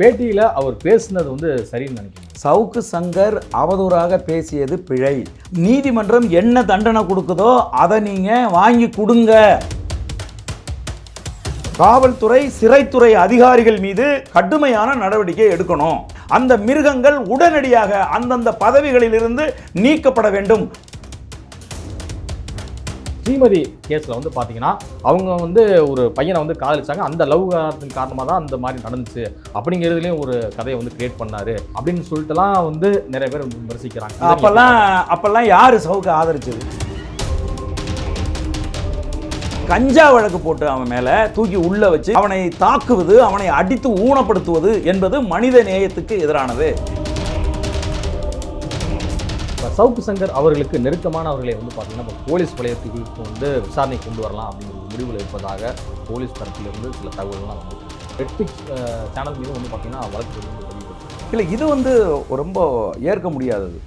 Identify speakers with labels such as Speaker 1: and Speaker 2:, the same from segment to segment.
Speaker 1: பேட்டியில் அவர் பேசுனது வந்து சரின்னு நினைக்கிறேன்.
Speaker 2: சவுக்கு சங்கர் அவதூறாக பேசியது பிழை. நீதிமன்றம் என்ன தண்டனை கொடுக்குதோ அதை நீங்கள் வாங்கி கொடுங்க. காவல்துறை சிறைத்துறை அதிகாரிகள் மீது கடுமையான நடவடிக்கை எடுக்கணும். அந்த மிருகங்கள் உடனடியாக அந்தந்த பதவிகளிலிருந்து நீக்கப்பட வேண்டும்.
Speaker 1: ஸ்ரீமதி கேஸ்ல வந்து பார்த்தீங்கன்னா அவங்க வந்து ஒரு பையனை வந்து காதலிச்சாங்க. அந்த லவ் காரணத்தின் காரணமாக தான் அந்த மாதிரி நடந்துச்சு. அப்படிங்கிறதுலையும் ஒரு கதையை வந்து கிரியேட் பண்ணாரு. அப்படின்னு சொல்லிட்டுலாம் வந்து நிறைய பேர் விமர்சிக்கிறாங்க. அப்போல்லாம்
Speaker 2: அப்போல்லாம் அப்பெல்லாம் யாரு சவுக்கு ஆதரிச்சது? கஞ்சா வழக்கு போட்டு அவன் மேலே தூக்கி உள்ள வச்சு அவனை தாக்குவது அவனை அடித்து ஊனப்படுத்துவது என்பது மனித நேயத்துக்கு எதிரானது.
Speaker 1: சவுக்கு சங்கர் அவர்களுக்கு நெருக்கமானவர்களை வந்து பார்த்தீங்கன்னா இப்போ போலீஸ் வளையத்துக்கு வந்து விசாரணை கொண்டு வரலாம் அப்படிங்கிற முடிவில் இருப்பதாக போலீஸ் தரப்பிலிருந்து சில தகவல்கள்லாம் வந்து நெட்ஃப்ளிக்ஸ் சேனல் மீது வந்து பார்த்தீங்கன்னா வழக்கு வந்து பதிவு
Speaker 2: இல்லை இது வந்து ரொம்ப ஏற்க முடியாதது.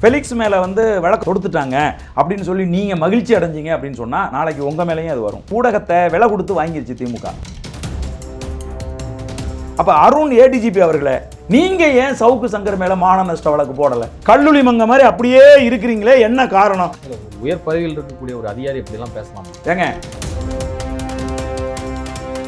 Speaker 2: ஃபெலிக்ஸ் மேலே வந்து வழக்கு கொடுத்துட்டாங்க அப்படின்னு சொல்லி நீங்கள் மகிழ்ச்சி அடைஞ்சிங்க அப்படின்னு சொன்னால் நாளைக்கு உங்கள் மேலேயும் அது வரும். ஊடகத்தை விலை கொடுத்து வாங்கிருச்சு திமுக. அப்போ அருண் ஏடிஜிபி அவர்களை நீங்கள் ஏன் சவுக்கு சங்கர் மேலே மான நஷ்ட வழக்கு போடலை? கல்லுளி மங்க மாதிரி அப்படியே இருக்கிறீங்களே என்ன காரணம்?
Speaker 1: உயர் பதவியில் இருக்கக்கூடிய ஒரு அதிகாரி இப்படிலாம் பேசலாம்?
Speaker 2: ஏங்க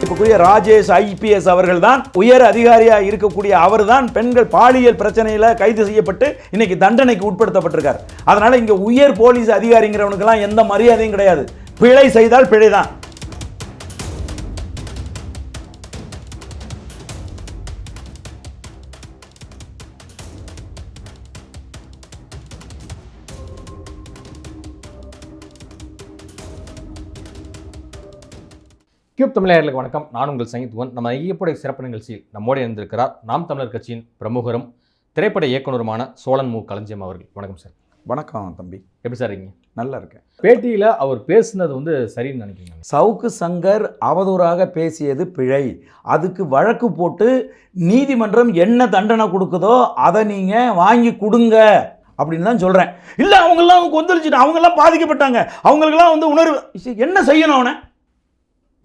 Speaker 2: இப்போக்குரிய ராஜேஷ் ஐபிஎஸ் அவர்கள் தான் உயர் அதிகாரியா இருக்கக்கூடிய அவர் தான் பெண்கள் பாலியல் பிரச்சனையில கைது செய்யப்பட்டு இன்னைக்கு தண்டனைக்கு உட்படுத்தப்பட்டிருக்கார். அதனால இங்க உயர் போலீஸ் அதிகாரிங்கிறவனுக்கெல்லாம் எந்த மரியாதையும் கிடையாது. பிழை செய்தால் பிழை தான்
Speaker 1: கியூப் தமிழர்களுக்கு வணக்கம். நான் உங்கள் சங்கீத்வன் நம்ம ஐயப்படை சிறப்பு நிகழ்ச்சியில் நம்மோடு இருந்திருக்கிறார் நாம் தமிழர் கட்சியின் பிரமுகரும் திரைப்பட இயக்குனருமான சோழன் மு. களஞ்சியம் அவர்கள். வணக்கம் சார்.
Speaker 2: வணக்கம் தம்பி.
Speaker 1: எப்படி சார் இருக்கீங்க?
Speaker 2: நல்லா இருக்கேன்.
Speaker 1: பேட்டியில அவர் பேசுனது வந்து சரின்னு நினைக்கிறீங்க
Speaker 2: சவுக்கு சங்கர் அவதூறாக பேசியது பிழை. அதுக்கு வழக்கு போட்டு நீதிமன்றம் என்ன தண்டனை கொடுக்குதோ அதை நீங்கள் வாங்கி கொடுங்க அப்படின்னு தான் சொல்கிறேன் இல்லை அவங்கெல்லாம் கொந்தளிச்சுட்டு அவங்கெல்லாம் பாதிக்கப்பட்டாங்க. அவங்களுக்கெல்லாம் வந்து உணர்வு என்ன செய்யணும் அவனை?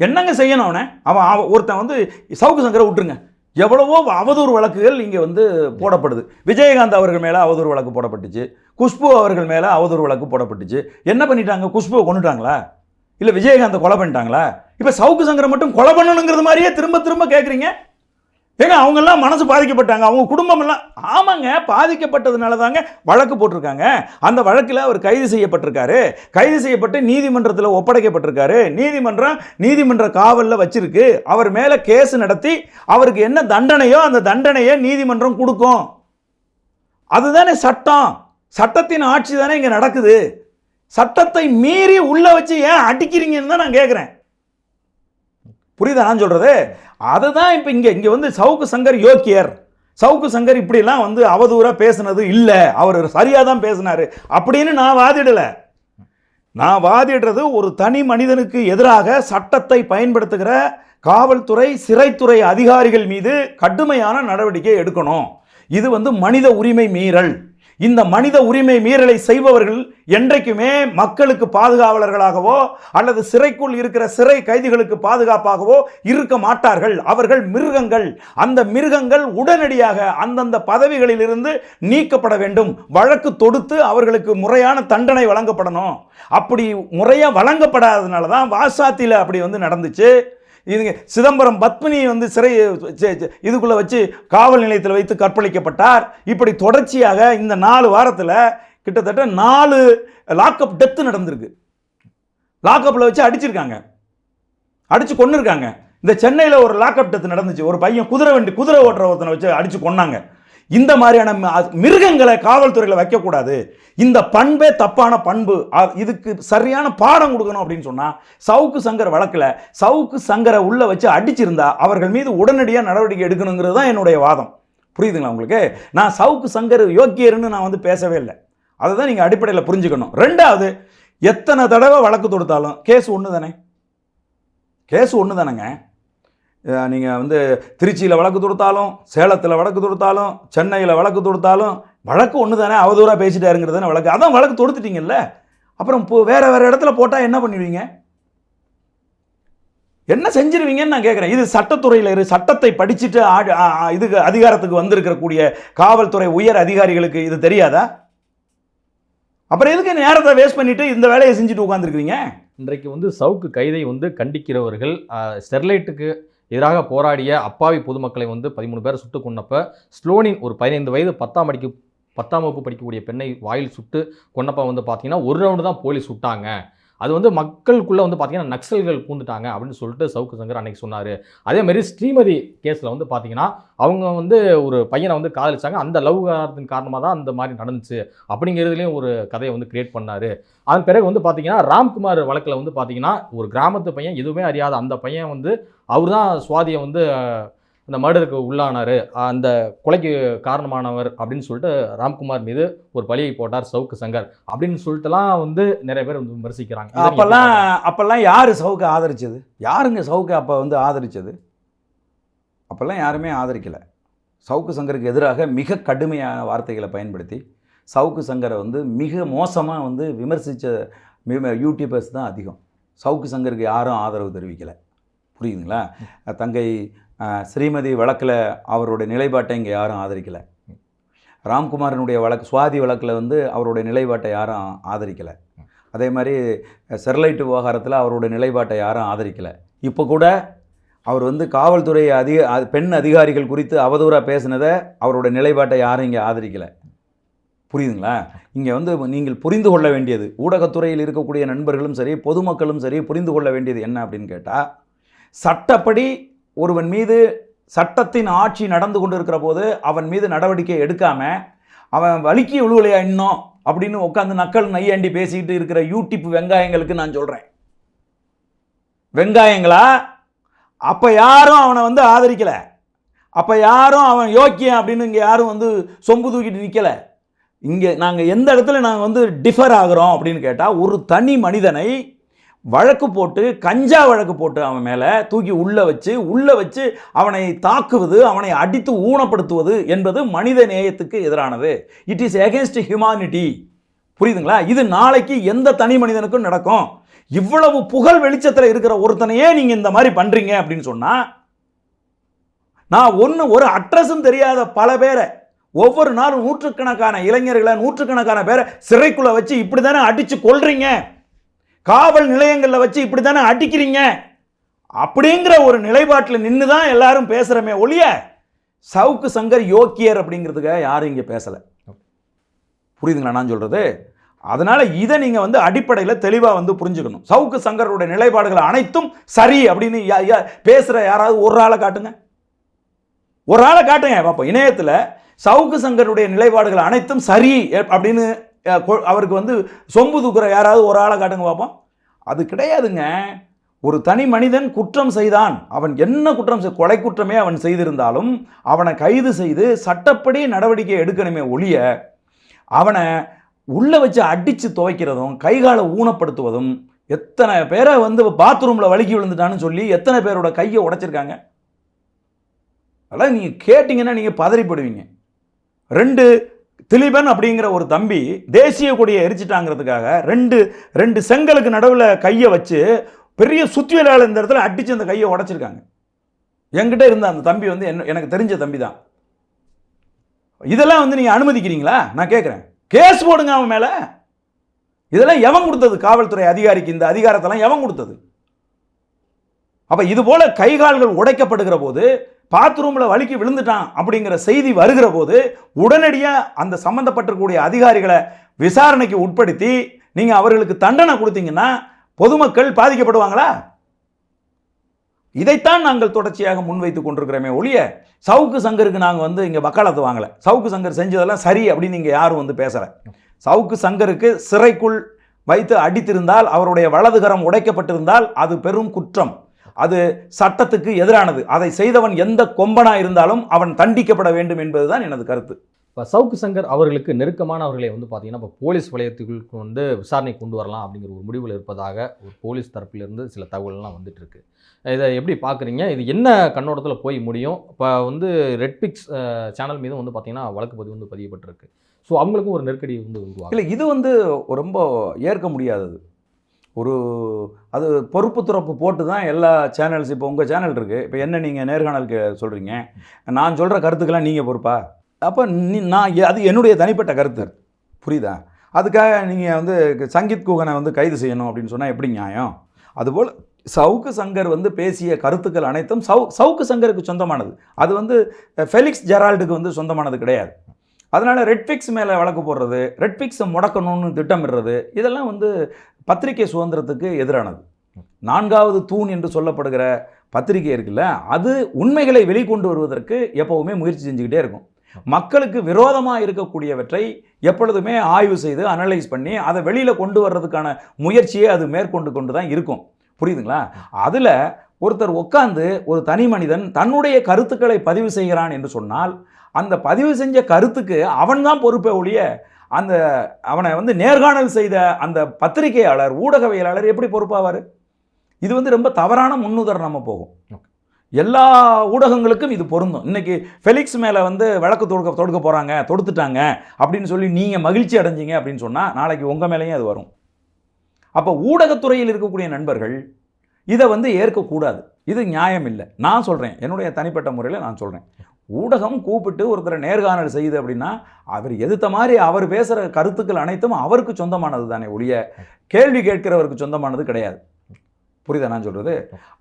Speaker 2: என்னங்க செய்யணும் அவனை? அவன் அவன் ஒருத்தன் வந்து சவுக்கு சங்கரை விட்டுருங்க. எவ்வளவோ அவதூறு வழக்குகள் இங்கே வந்து போடப்படுது. விஜயகாந்த் அவர்கள் மேலே அவதூறு வழக்கு போடப்பட்டுச்சு. குஷ்பு அவர்கள் மேலே அவதூறு வழக்கு போடப்பட்டுச்சு. என்ன பண்ணிட்டாங்க? குஷ்புவை கொண்டுட்டாங்களா இல்லை விஜயகாந்தை கொலை பண்ணிட்டாங்களா? இப்போ சவுக்கு சங்கரை மட்டும் கொலை பண்ணணுங்கிறது மாதிரியே திரும்ப திரும்ப கேட்குறீங்க ஏங்க அவங்கெல்லாம் மனசு பாதிக்கப்பட்டாங்க. அவங்க குடும்பமெல்லாம் ஆமாங்க பாதிக்கப்பட்டதுனால தாங்க வழக்கு போட்டிருக்காங்க. அந்த வழக்கில் அவர் கைது செய்யப்பட்டிருக்காரு. கைது செய்யப்பட்டு நீதிமன்றத்தில் ஒப்படைக்கப்பட்டிருக்காரு. நீதிமன்றம் நீதிமன்ற காவலில் வச்சிருக்கு. அவர் மேலே கேஸ் நடத்தி அவருக்கு என்ன தண்டனையோ அந்த தண்டனையை நீதிமன்றம் கொடுக்கும். அதுதானே சட்டம். சட்டத்தின் ஆட்சி தானே இங்கே நடக்குது. சட்டத்தை மீறி உள்ளே வச்சு ஏன் அடிக்கிறீங்கன்னு தான் நான் கேட்குறேன் புரியுதா நான் சொல்கிறது அதுதான் இப்போ இங்கே இங்கே வந்து சவுக்கு சங்கர் யோக்கியர். சவுக்கு சங்கர் இப்படிலாம் வந்து அவதூறாக பேசுனது இல்லை. அவர் சரியாக தான் பேசினாரு. அப்படின்னு நான் வாதிடலை. நான் வாதிடுறது ஒரு தனி மனிதனுக்கு எதிராக சட்டத்தை பயன்படுத்துகிற காவல்துறை சிறைத்துறை அதிகாரிகள் மீது கடுமையான நடவடிக்கை எடுக்கணும். இது வந்து மனித உரிமை மீறல். இந்த மனித உரிமை மீறலை செய்பவர்கள் என்றைக்குமே மக்களுக்கு பாதுகாவலர்களாகவோ அல்லது சிறைக்குள் இருக்கிற சிறை கைதிகளுக்கு பாதுகாப்பாகவோ இருக்க மாட்டார்கள். அவர்கள் மிருகங்கள். அந்த மிருகங்கள் உடனடியாக அந்தந்த பதவிகளிலிருந்து நீக்கப்பட வேண்டும். வழக்கு தொடுத்து அவர்களுக்கு முறையான தண்டனை வழங்கப்படணும். அப்படி முறையாக வழங்கப்படாததுனால தான் வாசாத்தியில் அப்படி வந்து நடந்துச்சு. இதுங்க சிதம்பரம் பத்மினி வந்து சிறை இதுக்குள்ளே வச்சு காவல் நிலையத்தில் வைத்து கற்பழிக்கப்பட்டார். இப்படி தொடர்ச்சியாக இந்த நாலு வாரத்தில் கிட்டத்தட்ட நாலு லாக்அப் டெத்து நடந்திருக்கு. லாக்அப்பில் வச்சு அடிச்சிருக்காங்க. அடித்து கொன்னுருக்காங்க. இந்த சென்னையில் ஒரு லாக்அப் டெத்து நடந்துச்சு. ஒரு பையன் குதிரை வண்டி குதிரை ஓட்டுற ஒருத்தனை வச்சு அடித்து கொன்னாங்க. இந்த மாதிரியான மிருகங்களை காவல்துறையில் வைக்கக்கூடாது. இந்த பண்பே தப்பான பண்பு. இதுக்கு சரியான பாடம் கொடுக்கணும் அப்படின்னு சொன்னால் சவுக்கு சங்கர் வழக்கில் சவுக்கு சங்கரை உள்ளே வச்சு அடிச்சிருந்தா அவர்கள் மீது உடனடியாக நடவடிக்கை எடுக்கணுங்கிறது தான் என்னுடைய வாதம். புரியுதுங்களா உங்களுக்கு? நான் சவுக்கு சங்கர் யோக்கியர்னு நான் வந்து பேசவே இல்லை. அதை தான் நீங்கள் அடிப்படையில் புரிஞ்சுக்கணும். ரெண்டாவது எத்தனை தடவை வழக்கு தொடுத்தாலும் கேஸ் ஒன்று தானே கேஸ் ஒன்று தானேங்க நீங்கள் வந்து திருச்சியில் வழக்கு தொடுத்தாலும் சேலத்தில் வழக்கு தொடுத்தாலும் சென்னையில் வழக்கு தொடுத்தாலும் வழக்கு ஒன்று தானே அவதூறாக பேசிட்டாருங்கிறது தானே வழக்கு. அதான் வழக்கு தொடுத்துட்டீங்கல்ல? அப்புறம் இப்போ வேறு வேறு இடத்துல போட்டால் என்ன பண்ணுவீங்க? என்ன செஞ்சிருவீங்கன்னு நான் கேட்குறேன் இது சட்டத்துறையில் இரு சட்டத்தை படிச்சுட்டு ஆடு இதுக்கு அதிகாரத்துக்கு வந்திருக்கக்கூடிய காவல்துறை உயர் அதிகாரிகளுக்கு இது தெரியாதா? அப்புறம் எதுக்கு நேரத்தை வேஸ்ட் பண்ணிவிட்டு இந்த வேலையை செஞ்சுட்டு உட்காந்துருக்கீங்க
Speaker 1: இன்றைக்கு வந்து சவுக்கு கைதை வந்து கண்டிக்கிறவர்கள் ஸ்டெர்லைட்டுக்கு எதிராக போராடிய அப்பாவி பொதுமக்களை வந்து பதிமூணு பேரை சுட்டு கொன்னப்ப ஸ்லோனின் ஒரு பதினைந்து வயது பத்தாம் படிக்க பத்தாம் வகுப்பு படிக்கக்கூடிய பெண்ணை வாயில் சுட்டு கொன்னப்ப வந்து பார்த்தீங்கன்னா ஒரு ரவுண்டு தான் போலீஸ் சுட்டாங்க. அது வந்து மக்களுக்குள்ளே வந்து பார்த்தீங்கன்னா நக்சல்கள் பூந்துட்டாங்க அப்படின்னு சொல்லிட்டு சவுக்கு சங்கர் அன்னைக்கு சொன்னார். அதேமாரி ஸ்ரீமதி கேஸில் வந்து பார்த்தீங்கன்னா அவங்க வந்து ஒரு பையனை வந்து காதலிச்சாங்க. அந்த லவ் காரணத்தின் காரணமாக தான் அந்த மாதிரி நடந்துச்சு அப்படிங்கிறதுலையும் ஒரு கதையை வந்து கிரியேட் பண்ணார். அதன் பிறகு வந்து பார்த்தீங்கன்னா ராம்குமார் வழக்கில் வந்து பார்த்தீங்கன்னா ஒரு கிராமத்து பையன் எதுவுமே அறியாத அந்த பையன் வந்து அவர் தான் சுவாதியை வந்து அந்த மர்டருக்கு உள்ளானார். அந்த கொலைக்கு காரணமானவர் அப்படின்னு சொல்லிட்டு ராம்குமார் மீது ஒரு பழியை போட்டார் சவுக்கு சங்கர் அப்படின்னு சொல்லிட்டுலாம் வந்து நிறைய பேர் வந்து விமர்சிக்கிறாங்க.
Speaker 2: அப்பெல்லாம்? அப்பெல்லாம் யார் சவுக்கை ஆதரிச்சது? யாருங்க சவுக்கை அப்போ வந்து ஆதரிச்சது? அப்பெல்லாம் யாருமே ஆதரிக்கலை. சவுக்கு சங்கருக்கு எதிராக மிக கடுமையான வார்த்தைகளை பயன்படுத்தி சவுக்கு சங்கரை வந்து மிக மோசமாக வந்து விமர்சித்த யூடியூபர்ஸ் தான் அதிகம். சவுக்கு சங்கருக்கு யாரும் ஆதரவு தெரிவிக்கலை. புரியுதுங்களா? தங்கை ஸ்ரீமதி வழக்கில் அவருடைய நிலைப்பாட்டை இங்கே யாரும் ஆதரிக்கலை. ராம்குமாரனுடைய வழக்கு சுவாதி வழக்கில் வந்து அவருடைய நிலைப்பாட்டை யாரும் ஆதரிக்கலை. அதே மாதிரி ஸ்டெர்லைட் விவகாரத்தில் அவருடைய நிலைப்பாட்டை யாரும் ஆதரிக்கலை. இப்போ கூட அவர் வந்து காவல்துறை அதிக பெண் அதிகாரிகள் குறித்து அவதூறாக பேசினதை அவருடைய நிலைப்பாட்டை யாரும் இங்கே ஆதரிக்கலை. புரியுதுங்களா? இங்கே வந்து நீங்கள் புரிந்து கொள்ள வேண்டியது ஊடகத்துறையில் இருக்கக்கூடிய நண்பர்களும் சரி பொதுமக்களும் சரி புரிந்து கொள்ள வேண்டியது என்ன அப்படின்னு கேட்டால் சட்டப்படி ஒருவன் மீது சட்டத்தின் ஆட்சி நடந்து கொண்டு இருக்கிற போது அவன் மீது நடவடிக்கை எடுக்காமல் அவன் வலிக்கி விழுவலையா இன்னும் அப்படின்னு உட்காந்து நக்கல் நையாண்டி பேசிக்கிட்டு இருக்கிற யூடியூப் வெங்காயங்களுக்கு நான் சொல்கிறேன் வெங்காயங்களா? அப்போ யாரும் அவனை வந்து ஆதரிக்கலை. அப்போ யாரும் அவன் யோக்கியம் அப்படின்னு இங்கே யாரும் வந்து சொம்பு தூக்கிட்டு நிற்கலை இங்கே நாங்கள் எந்த இடத்துல நாங்கள் வந்து டிஃபர் ஆகுறோம் அப்படின்னு கேட்டால் ஒரு தனி மனிதனை வழக்கு போட்டு கஞ்சா வழக்கு போட்டு அவன் மேலே தூக்கி உள்ளே வச்சு உள்ளே வச்சு அவனை தாக்குவது அவனை அடித்து ஊனப்படுத்துவது என்பது மனித நேயத்துக்கு எதிரானது. இட் இஸ் எகேன்ஸ்ட் ஹியூமானிட்டி புரியுதுங்களா? இது நாளைக்கு எந்த தனி மனிதனுக்கும் நடக்கும். இவ்வளவு புகழ் வெளிச்சத்தில் இருக்கிற ஒருத்தனையே நீங்கள் இந்த மாதிரி பண்ணுறீங்க அப்படின்னு சொன்னால் நான் ஒன்று ஒரு அட்ரஸும் தெரியாத பல பேரை ஒவ்வொரு நாளும் நூற்றுக்கணக்கான இளைஞர்களை நூற்றுக்கணக்கான பேரை சிறைக்குள்ளே வச்சு இப்படி தானே அடித்து கொள்றீங்க காவல் நிலையங்களில் வச்சு இப்படி தானே அடிக்கிறீங்க? அப்படிங்கிற ஒரு நிலைப்பாட்டில் நின்று தான் எல்லாரும் பேசுகிறமே ஒழிய சவுக்கு சங்கர் யோக்கியர் அப்படிங்கிறதுக்காக யாரும் இங்கே பேசலை. புரியுதுங்களா நான் சொல்கிறது அதனால் இதை நீங்கள் வந்து அடிப்படையில் தெளிவாக வந்து புரிஞ்சுக்கணும். சவுக்கு சங்கருடைய நிலைப்பாடுகள் அனைத்தும் சரி அப்படின்னு யா- பேசுகிற யாராவது ஒரு ஆளை காட்டுங்க. ஒரு ஆளை காட்டுங்க பார்ப்போம் இணையத்தில் சவுக்கு சங்கருடைய நிலைப்பாடுகள் அனைத்தும் சரி அப்படின்னு அவருக்கு வந்து சொம்பு தூக்குற யாராவது ஒரு ஆளை காட்டுங்க பார்ப்போம். அது கிடையாதுங்க. ஒரு தனி மனிதன் குற்றம் செய்தான். அவன் என்ன குற்றம் செய் கொலை குற்றமே அவன் செய்திருந்தாலும் அவனை கைது செய்து சட்டப்படி நடவடிக்கை எடுக்கணுமே ஒழிய அவனை உள்ளே வச்சு அடித்து துவைக்கிறதும் கைகாலை ஊனப்படுத்துவதும் எத்தனை பேரை வந்து பாத்ரூமில் வழுக்கி விழுந்துட்டான்னு சொல்லி எத்தனை பேரோட கையை உடைச்சிருக்காங்க. அதெல்லாம் நீங்கள் கேட்டிங்கன்னா நீங்கள் பதறிப்படுவீங்க. ரெண்டு திலீபன் அப்படிங்கிற ஒரு தம்பி தேசிய கொடியை எரிச்சிட்டாங்கிறதுக்காக ரெண்டு ரெண்டு செங்கலுக்கு நடுவில் கையை வச்சு பெரிய சுத்தியலாளர் இந்த இடத்துல அடித்து அந்த கையை உடைச்சிருக்காங்க. என்கிட்ட இருந்த அந்த தம்பி வந்து என்ன எனக்கு தெரிஞ்ச தம்பி தான். இதெல்லாம் வந்து நீங்கள் அனுமதிக்கிறீங்களா? நான் கேட்குறேன் கேஸ் போடுங்க அவன் மேலே. இதெல்லாம் எவன் கொடுத்தது? காவல்துறை அதிகாரிக்கு இந்த அதிகாரத்தெல்லாம் எவன் கொடுத்தது? அப்போ இது போல் கைகால்கள் உடைக்கப்படுகிற போது பாத்ரூமில் வலிக்கு விழுந்துட்டான் அப்படிங்கிற செய்தி வருகிற போது உடனடியாக அந்த சம்பந்தப்பட்டிருக்கக்கூடிய அதிகாரிகளை விசாரணைக்கு உட்படுத்தி நீங்கள் அவர்களுக்கு தண்டனை கொடுத்தீங்கன்னா பொதுமக்கள் பாதிக்கப்படுவாங்களா? இதைத்தான் நாங்கள் தொடர்ச்சியாக முன்வைத்து கொண்டிருக்கிறோமே ஒழிய சவுக்கு சங்கருக்கு நாங்கள் வந்து இங்கே வக்காலத்து வாங்கலை. சவுக்கு சங்கர் செஞ்சதெல்லாம் சரி அப்படின்னு நீங்கள் யாரும் வந்து பேசலை. சவுக்கு சங்கருக்கு சிறைக்குள் வைத்து அடித்திருந்தால் அவருடைய வலதுகரம் உடைக்கப்பட்டிருந்தால் அது பெரும் குற்றம். அது சட்டத்துக்கு எதிரானது. அதை செய்தவன் எந்த கொம்பனா இருந்தாலும் அவன் தண்டிக்கப்பட வேண்டும் என்பதுதான் எனது கருத்து.
Speaker 1: இப்போ சவுக்கு சங்கர் அவர்களுக்கு நெருக்கமானவர்களை வந்து பார்த்தீங்கன்னா இப்போ போலீஸ் வளையத்துக்கு வந்து விசாரணை கொண்டு வரலாம் அப்படிங்கிற ஒரு முடிவில் இருப்பதாக ஒரு போலீஸ் தரப்பிலிருந்து சில தகவல்கள்லாம் வந்துட்டு இருக்கு இதை எப்படி பார்க்குறீங்க இது என்ன கண்ணோட்டத்தில் போய் முடியும்? இப்போ வந்து ரெட்பிக்ஸ் சேனல் மீதும் வந்து பார்த்தீங்கன்னா வழக்கு பதிவு வந்து பதியப்பட்டிருக்கு. ஸோ அவங்களுக்கும் ஒரு நெருக்கடி வந்து
Speaker 2: இல்லை இது வந்து ரொம்ப ஏற்க முடியாதது. ஒரு அது பொறுப்பு துறப்பு போட்டு தான் எல்லா சேனல்ஸ் இப்போ உங்கள் சேனல் இருக்குது இப்போ என்ன நீங்கள் நேர்காணலுக்கு சொல்கிறீங்க நான் சொல்கிற கருத்துக்கெல்லாம் நீங்கள் பொறுப்பா? அப்போ நீ நான் அது என்னுடைய தனிப்பட்ட கருத்து. புரியுதா? அதுக்காக நீங்கள் வந்து சங்கீத் குகனை வந்து கைது செய்யணும் அப்படின்னு சொன்னால் எப்படி நியாயம்? அதுபோல் சவுக்கு சங்கர் வந்து பேசிய கருத்துக்கள் அனைத்தும் சவு சவுக்கு சங்கருக்கு சொந்தமானது. அது வந்து ஃபெலிக்ஸ் ஜெரால்டுக்கு வந்து சொந்தமானது கிடையாது. அதனால் ரெட்ஃபிக்ஸ் மேலே வழக்கு போடுறது ரெட்ஃபிக்ஸை முடக்கணும்னு திட்டமிடுறது இதெல்லாம் வந்து பத்திரிகை சுதந்திரத்துக்கு எதிரானது. நான்காவது தூண் என்று சொல்லப்படுகிற பத்திரிகை இருக்குல்ல அது உண்மைகளை வெளிக்கொண்டு வருவதற்கு எப்போவுமே முயற்சி செஞ்சுக்கிட்டே இருக்கும். மக்களுக்கு விரோதமாக இருக்கக்கூடியவற்றை எப்பொழுதுமே ஆய்வு செய்து அனலைஸ் பண்ணி அதை வெளியில் கொண்டு வர்றதுக்கான முயற்சியை அது மேற்கொண்டு கொண்டு தான் இருக்கும். புரியுதுங்களா? அதில் ஒருத்தர் உட்காந்து ஒரு தனி மனிதன் தன்னுடைய கருத்துக்களை பதிவு செய்கிறான் என்று சொன்னால் அந்த பதிவு செஞ்ச கருத்துக்கு அவன்தான் பொறுப்பே ஒழிய அந்த அவனை வந்து நேர்காணல் செய்த அந்த பத்திரிகையாளர் ஊடகவியலாளர் எப்படி பொறுப்பாவார்? இது வந்து ரொம்ப தவறான முன்னுதாரணமாக போகும். எல்லா ஊடகங்களுக்கும் இது பொருந்தும். இன்னைக்கு ஃபெலிக்ஸ் மேலே வந்து வழக்கு தொடுக்க தொடுக்க போகிறாங்க தொடுத்துட்டாங்க அப்படின்னு சொல்லி நீங்கள் மகிழ்ச்சி அடைஞ்சீங்க அப்படின்னு சொன்னால் நாளைக்கு உங்கள் மேலேயும் அது வரும். அப்போ ஊடகத்துறையில் இருக்கக்கூடிய நண்பர்கள் இதை வந்து ஏற்கக்கூடாது. இது நியாயம் இல்லை. நான் சொல்கிறேன் என்னுடைய தனிப்பட்ட முறையில் நான் சொல்கிறேன் ஊடகம் கூப்பிட்டு ஒருத்தரை நேர்காணல் செய்யுது அப்படின்னா அவர் எதிர்த்த மாதிரி அவர் பேசுகிற கருத்துக்கள் அனைத்தும் அவருக்கு சொந்தமானது தானே ஒழிய கேள்வி கேட்கிறவருக்கு சொந்தமானது கிடையாது. புரியுதா நான் சொல்கிறது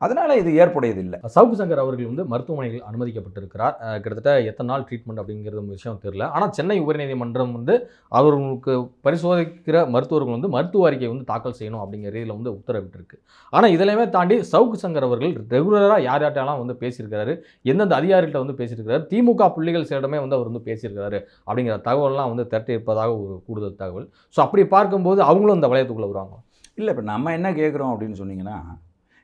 Speaker 2: அதனால் இது ஏற்புடையது இல்லை
Speaker 1: சவுக்கு சங்கர் அவர்கள் வந்து மருத்துவமனையில் அனுமதிக்கப்பட்டிருக்கிறார். கிட்டத்தட்ட எத்தனை நாள் ட்ரீட்மெண்ட் அப்படிங்கிறது விஷயம் தெரியல. ஆனால் சென்னை உயர்நீதிமன்றம் வந்து அவர்களுக்கு பரிசோதிக்கிற மருத்துவர்கள் வந்து மருத்துவ அறிக்கை வந்து தாக்கல் செய்யணும் அப்படிங்கிற ரீதியில் வந்து உத்தரவிட்டிருக்கு. ஆனால் இதெல்லாமே தாண்டி சவுக்கு சங்கர் அவர்கள் ரெகுலராக யார் யார்ட்டெல்லாம் வந்து பேசியிருக்கிறாரு எந்தெந்த அதிகாரிகிட்ட வந்து பேசியிருக்கிறாரு திமுக புள்ளிகள் சிலரிடமே வந்து அவர் வந்து பேசியிருக்கிறாரு அப்படிங்கிற தகவல்லாம் வந்து திரட்டி இருப்பதாக ஒரு கூடுதல் தகவல். ஸோ அப்படி பார்க்கும்போது அவங்களும் இந்த வளையத்துக்குள்ளே வருவாங்க
Speaker 2: இல்லை இப்போ நம்ம என்ன கேட்குறோம் அப்படின்னு சொன்னீங்கன்னா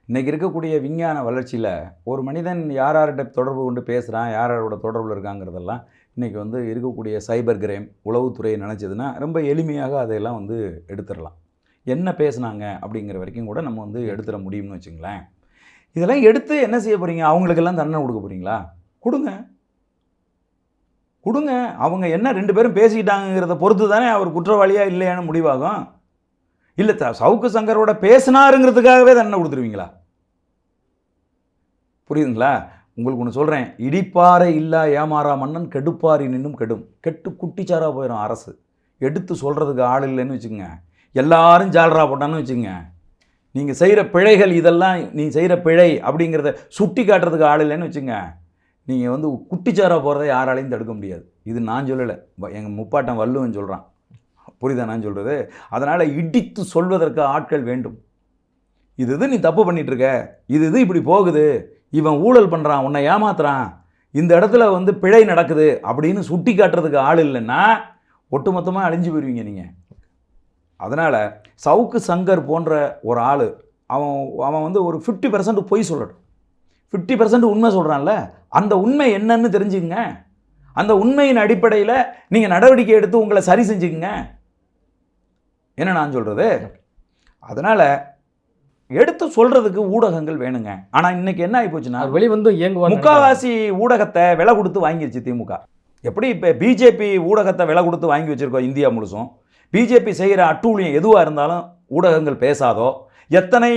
Speaker 2: இன்றைக்கி இருக்கக்கூடிய விஞ்ஞான வளர்ச்சியில் ஒரு மனிதன் யார் யார்கிட்ட தொடர்பு கொண்டு பேசுகிறான் யார் யாரோட தொடர்பில் இருக்காங்கிறதெல்லாம் இன்றைக்கி வந்து இருக்கக்கூடிய சைபர் கிரைம் உளவுத்துறையை நினச்சதுன்னா ரொம்ப எளிமையாக அதையெல்லாம் வந்து எடுத்துடலாம். என்ன பேசுனாங்க அப்படிங்கிற வரைக்கும் கூட நம்ம வந்து எடுத்துட முடியும்னு வச்சுங்களேன். இதெல்லாம் எடுத்து என்ன செய்ய போகிறீங்க அவங்களுக்கெல்லாம் தண்டனை கொடுக்க போகிறீங்களா கொடுங்க. கொடுங்க. அவங்க என்ன ரெண்டு பேரும் பேசிக்கிட்டாங்கிறத பொறுத்து தானே அவர் குற்றவாளியாக இல்லையான்னு முடிவாகும். இல்லை த சவுக்கு சங்கரோட பேசினாருங்கிறதுக்காகவே தண்டனை கொடுத்துருவீங்களா? புரியுதுங்களா? உங்களுக்கு ஒன்று சொல்கிறேன் இடிப்பாறை இல்லா ஏமாறா மன்னன் கெடுப்பாரி நின்னும் கெடும். கெட்டு குட்டிச்சாரா போயிடும் அரசு. எடுத்து சொல்கிறதுக்கு ஆள் இல்லைன்னு வச்சுக்கோங்க. எல்லாரும் ஜாலரா போட்டான்னு வச்சுக்கோங்க. நீங்கள் செய்கிற பிழைகள் இதெல்லாம் நீ செய்கிற பிழை அப்படிங்கிறத சுட்டி காட்டுறதுக்கு ஆள் இல்லைன்னு வச்சுங்க நீங்கள் வந்து குட்டிச்சாரா போகிறத யாராலையும் தடுக்க முடியாது. இது நான் சொல்லலை. எங்கள் முப்பாட்டன் வல்லுவன் சொல்கிறான் புரியுதா நான் சொல்கிறது அதனால் இடித்து சொல்வதற்கு ஆட்கள் வேண்டும். இது இது நீ தப்பு பண்ணிகிட்ருக்க இது இது இப்படி போகுது? இவன் ஊழல் பண்ணுறான் உன்னை ஏமாத்துறான். இந்த இடத்துல வந்து பிழை நடக்குது அப்படின்னு சுட்டி காட்டுறதுக்கு ஆள் இல்லைன்னா ஒட்டுமொத்தமாக அழிஞ்சு போயிருவீங்க நீங்கள் அதனால் சவுக்கு சங்கர் போன்ற ஒரு ஆள் அவன் அவன் வந்து ஒரு ஃபிஃப்டி பர்சன்ட் பொய் சொல்லட்டும். ஃபிஃப்டி பர்சன்ட் உண்மை சொல்கிறான்ல அந்த உண்மை என்னன்னு தெரிஞ்சுக்கங்க. அந்த உண்மையின் அடிப்படையில் நீங்கள் நடவடிக்கை எடுத்து உங்களை சரி செஞ்சுக்குங்க. என்ன நான் சொல்கிறது அதனால் எடுத்து சொல்கிறதுக்கு ஊடகங்கள் வேணுங்க. ஆனால் இன்னைக்கு என்ன ஆகி போச்சுன்னா
Speaker 1: அவர் வெளிவந்து இயங்குவார்
Speaker 2: முக்காவாசி ஊடகத்தை விலை கொடுத்து வாங்கிருச்சு திமுக. எப்படி இப்போ பிஜேபி ஊடகத்தை விலை கொடுத்து வாங்கி வச்சிருக்கோம் இந்தியா முழுசும்? பிஜேபி செய்கிற அட்டூழியம் எதுவாக இருந்தாலும் ஊடகங்கள் பேசாதோ? எத்தனை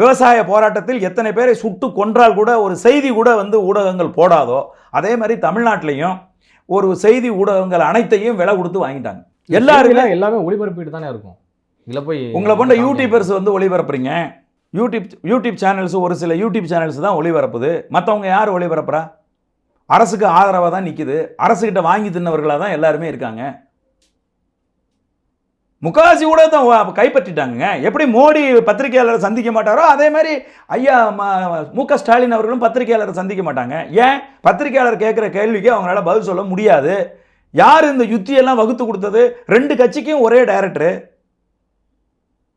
Speaker 2: விவசாய போராட்டத்தில் எத்தனை பேரை சுட்டு கொன்றால் கூட ஒரு செய்தி கூட வந்து ஊடகங்கள் போடாதோ? அதே மாதிரி தமிழ்நாட்டிலையும் ஒரு செய்தி ஊடகங்கள் அனைத்தையும் விலை கொடுத்து வாங்கிட்டாங்க. எல்லாருமே
Speaker 1: எல்லாமே ஒளிபரப்பிட்டு தானே இருக்கும். இதுல போய்
Speaker 2: உங்களை போன்ற யூடியூபர்ஸ் வந்து ஒளிபரப்புறீங்க. யூடியூப் யூடியூப் சேனல்ஸ் ஒரு சில யூடியூப் சேனல்ஸ் தான் ஒளிபரப்புது. மற்றவங்க யார் ஒளிபரப்புறா? அரசுக்கு ஆதரவாக தான் நிற்குது அரசுக்கிட்ட வாங்கி தின்னவர்களாக தான் எல்லாருமே இருக்காங்க. முக்காவாசி கூட தான் கைப்பற்றிட்டாங்க எப்படி மோடி பத்திரிகையாளரை சந்திக்க மாட்டாரோ அதே மாதிரி ஐயா மு க ஸ்டாலின் அவர்களும் பத்திரிகையாளரை சந்திக்க மாட்டாங்க. ஏன்? பத்திரிகையாளர் கேட்குற கேள்விக்கு அவங்களால பதில் சொல்ல முடியாது. யார் இந்த யுத்தியெல்லாம் வகுத்து கொடுத்தது? ரெண்டு கட்சிக்கும் ஒரே டைரக்டரு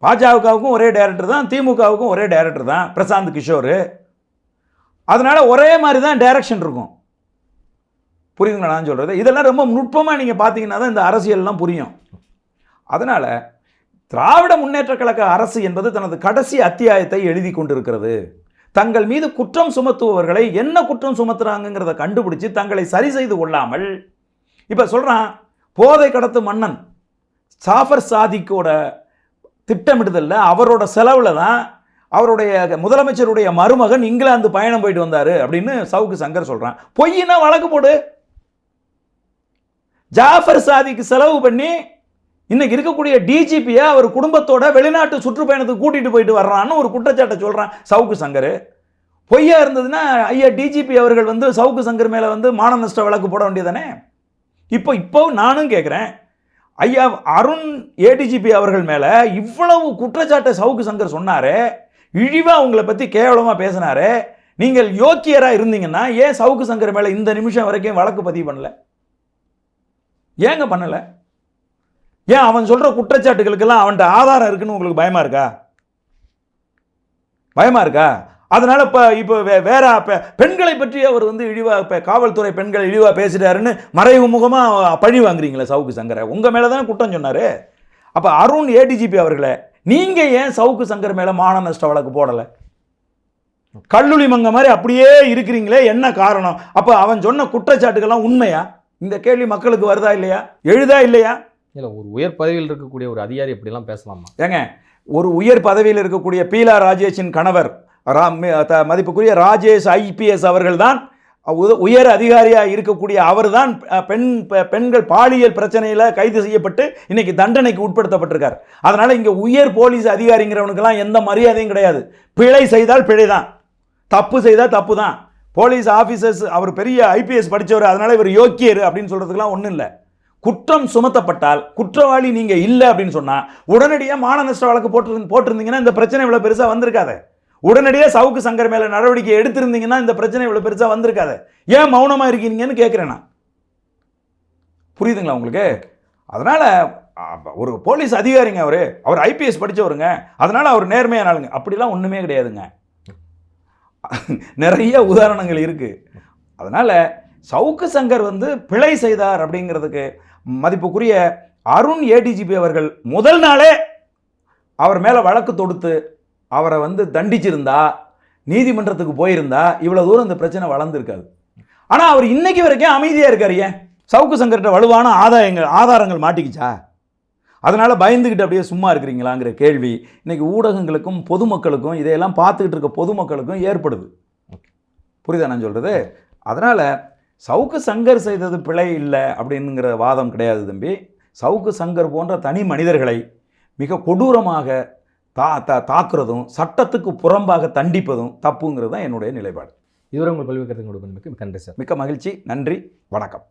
Speaker 2: பாஜகவுக்கும் ஒரே டைரக்டர் தான் திமுகவுக்கும் ஒரே டைரக்டர் தான் பிரசாந்த் கிஷோர். அதனால் ஒரே மாதிரி தான் டைரக்ஷன் இருக்கும். புரியுதுங்களா நான் சொல்கிறது இதெல்லாம் ரொம்ப நுட்பமாக நீங்கள் பார்த்தீங்கன்னா தான் இந்த அரசியல்லாம் புரியும். அதனால் திராவிட முன்னேற்ற கழக அரசு என்பது தனது கடைசி அத்தியாயத்தை எழுதி கொண்டிருக்கிறது. தங்கள் மீது குற்றம் சுமத்துபவர்களை என்ன குற்றம் சுமத்துறாங்கங்கிறத கண்டுபிடிச்சு தங்களை சரி செய்து கொள்ளாமல் இப்போ சொல்கிறான் போதை கடத்து மன்னன். சாஃபர் சாதிக்கோட திட்டமிடுதல்ல அவரோட செலவில் தான் அவருடைய முதலமைச்சருடைய மருமகன் இங்கிலாந்து பயணம் போயிட்டு வந்தார் அப்படின்னு சவுக்கு சங்கர் சொல்கிறான் பொய்னா வழக்கு போடு. ஜாஃபர் சாதிக்கு செலவு பண்ணி இன்னைக்கு இருக்கக்கூடிய டிஜிபியை அவர் குடும்பத்தோட வெளிநாட்டு சுற்றுப்பயணத்துக்கு கூட்டிட்டு போயிட்டு வர்றான்னு ஒரு குற்றச்சாட்டை சொல்கிறான் சவுக்கு சங்கர். பொய்யா இருந்ததுன்னா ஐயா டிஜிபி அவர்கள் வந்து சவுக்கு சங்கர் மேலே வந்து மான நஷ்ட வழக்கு போட வேண்டியதானே இப்போ இப்போ நானும் கேட்குறேன் ஐயா அருண் ஏடிஜிபி அவர்கள் மேலே இவ்வளவு குற்றச்சாட்டை சவுக்கு சங்கர் சொன்னார் இழிவாக உங்களை பற்றி கேவலமாக பேசினாரு நீங்கள் யோக்கியராக இருந்தீங்கன்னா ஏன் சவுக்கு சங்கர் மேலே இந்த நிமிஷம் வரைக்கும் வழக்கு பதிவு பண்ணல? ஏங்க பண்ணலை? ஏன் அவன் சொல்கிற குற்றச்சாட்டுகளுக்கெல்லாம் அவன்கிட்ட ஆதாரம் இருக்குன்னு உங்களுக்கு பயமாக இருக்கா? பயமாக இருக்கா? அதனால இப்போ இப்போ வே- வேற பெண்களை பற்றி அவர் வந்து இழிவா இப்போ காவல்துறை பெண்கள் இழிவா பேசிட்டாருன்னு மறைவு முகமா பழி வாங்குறீங்களே சவுக்கு சங்கரை. உங்க மேல தான் குற்றம் சொன்னாரு. அப்ப அருண் ஏடிஜிபி அவர்களே நீங்க ஏன் சவுக்கு சங்கர் மேல மான நஷ்ட வழக்கு போடல? கல்லுளி மங்க மாதிரி அப்படியே இருக்கிறீங்களே என்ன காரணம்? அப்ப அவன் சொன்ன குற்றச்சாட்டுகள்லாம் உண்மையா? இந்த கேள்வி மக்களுக்கு வருதா இல்லையா? எழுதா இல்லையா?
Speaker 1: இல்லை ஒரு உயர் பதவியில் இருக்கக்கூடிய ஒரு அதிகாரி இப்படிலாம் பேசலாமா?
Speaker 2: ஏங்க ஒரு உயர் பதவியில் இருக்கக்கூடிய பீலா ராஜேஷின் கணவர் ராம் த- மதிப்புக்குரிய ராஜேஷ் ஐபிஎஸ் அவர்கள் தான் உயர் அதிகாரியாக இருக்கக்கூடிய அவர்தான் தான் பெண் பெ- பெண்கள் பாலியல் பிரச்சனையில் கைது செய்யப்பட்டு இன்றைக்கி தண்டனைக்கு உட்படுத்தப்பட்டிருக்கார். அதனால் இங்கே உயர் போலீஸ் அதிகாரிங்கிறவனுக்கெல்லாம் எந்த மரியாதையும் கிடையாது. பிழை செய்தால் பிழை தான் தப்பு செய்தால் தப்பு தான் போலீஸ் ஆஃபீஸர்ஸ் அவர் பெரிய ஐபிஎஸ் படித்தவர் அதனால் இவர் யோக்கியர் அப்படின்னு சொல்றதுக்கெல்லாம் ஒன்றும் இல்லை. குற்றம் சுமத்தப்பட்டால் குற்றவாளி நீங்கள் இல்லை அப்படின்னு சொன்னால் உடனடியாக மான நஷ்ட வழக்கு போட்டு போட்டிருந்தீங்கன்னா இந்த பிரச்சனை இவ்வளோ பெருசாக வந்திருக்காது. உடனடியாக சவுக்கு சங்கர் மேலே நடவடிக்கை எடுத்திருந்தீங்கன்னா இந்த பிரச்சனை இவ்வளோ பெருசாக வந்திருக்காது. ஏன் மௌனமாக இருக்கீங்கன்னு கேட்கிறேன் நான். புரியுதுங்களா உங்களுக்கு? அதனால் ஒரு போலீஸ் அதிகாரிங்க அவர். அவர் ஐபிஎஸ் படித்தவருங்க அதனால் அவர் நேர்மையான ஆளுங்க. அப்படிலாம் ஒன்றுமே கிடையாதுங்க. நிறைய உதாரணங்கள் இருக்குது அதனால் சவுக்கு சங்கர் வந்து பிழை செய்தார் அப்படிங்கிறதுக்கு மதிப்புக்குரிய அருண் ஏடிஜிபி அவர்கள் முதல் நாளே அவர் மேலே வழக்கு தொடுத்து அவரை வந்து தண்டிச்சிருந்தா நீதிமன்றத்துக்கு போயிருந்தா இவ்வளோ தூரம் இந்த பிரச்சனை வளர்ந்துருக்காது. ஆனால் அவர் இன்னைக்கு வரைக்கும் அமைதியாக இருக்கார் ஏன்? சவுக்கு சங்கர்கிட்ட வலுவான ஆதாயங்கள் ஆதாரங்கள் மாட்டிக்கிச்சா? அதனால் பயந்துக்கிட்டு அப்படியே சும்மா இருக்கிறீங்களாங்கிற கேள்வி இன்றைக்கி ஊடகங்களுக்கும் பொதுமக்களுக்கும் இதையெல்லாம் பார்த்துக்கிட்டு இருக்க பொதுமக்களுக்கும் ஏற்படுது. புரியுதா நான் சொல்கிறது அதனால் சவுக்கு சங்கர் செய்தது பிழை இல்லை அப்படிங்கிற வாதம் கிடையாது தம்பி. சவுக்கு சங்கர் போன்ற தனி மனிதர்களை மிக கொடூரமாக தா தா தாக்குறதும் சட்டத்துக்கு புறம்பாக தண்டிப்பதும் தப்புங்கிறது தான் என்னுடைய நிலைப்பாடு.
Speaker 1: இதுவரை உங்கள் பல்வேறு கருத்து கொடுப்பதற்கு மிக்க நன்றி சார்.
Speaker 2: மிக்க மகிழ்ச்சி. நன்றி. வணக்கம்.